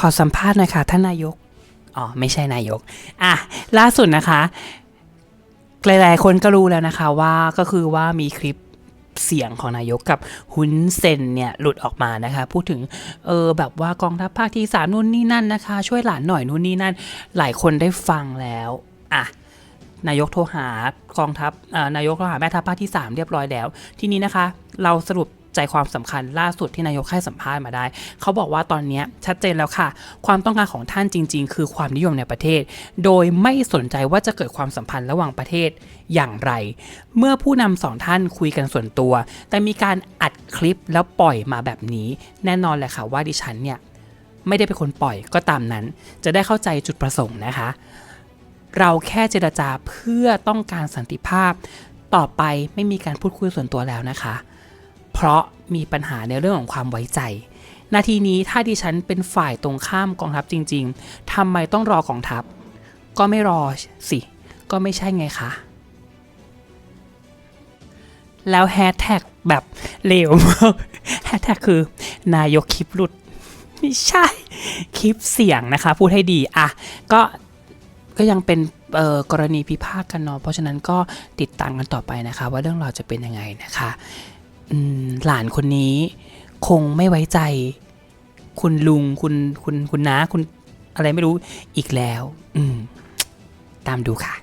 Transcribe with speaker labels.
Speaker 1: ขอสัมภาษณ์หน่อยค่ะท่านนายก อ๋อ ไม่ใช่นายก อะ ล่าสุดนะคะ หลายๆคนก็รู้แล้วนะคะว่าก็คือว่ามีคลิปเสียงของนายกกับฮุนเซนเนี่ยหลุดออกมานะคะ พูดถึงเออแบบว่ากองทัพภาคที่สามนู่นนี่นั่นนะคะ ช่วยหลานหน่อยนู่นนี่นั่น หลายคนได้ฟังแล้วอะนายกโทรหากองทัพนายกโทรหาแม่ทัพภาคที่ 3 เรียบร้อยแล้ว ทีนี้นะคะ เราสรุป ใจความสำคัญล่าสุดที่นายกให้สัมภาษณ์มาได้ เขาบอกว่าตอนนี้ชัดเจนแล้วค่ะ ความต้องการของท่านจริง ๆ คือความนิยมในประเทศ โดยไม่สนใจว่าจะเกิดความสัมพันธ์ระหว่างประเทศอย่างไร เมื่อผู้นำสองท่านคุยกันส่วนตัว แต่มีการอัดคลิปแล้วปล่อยมาแบบนี้ แน่นอนแหละค่ะว่าดิฉันเนี่ยไม่ได้เป็นคนปล่อยก็ตามนั้น จะได้เข้าใจจุดประสงค์นะคะ เราแค่เจรจาเพื่อต้องการสันติภาพ ต่อไปไม่มีการพูดคุยส่วนตัวแล้วนะคะ เพราะมีปัญหาในเรื่องของความไว้ใจ นาทีนี้ถ้าดิฉันเป็นฝ่ายตรงข้ามกองทัพจริง ๆทำไมต้องรอกองทัพ ก็ไม่รอสิ ก็ไม่ใช่ไงคะแล้วแฮชแท็กแบบเลวมากแฮชแท็กคือนายกคลิปหลุด ไม่ใช่ คลิปเสียงนะคะ พูดให้ดีอะก็ก็ยังเป็นกรณีพิพาทกันเนาะเพราะฉะนั้นก็ติดตามกันต่อไปนะคะ ว่าเรื่องราวจะเป็นยังไงนะคะ หลานคนนี้ คงไม่ไว้ใจ คุณลุงคุณคุณคุณน้าคุณอะไรไม่รู้อีกแล้ว อืม ตามดูค่ะ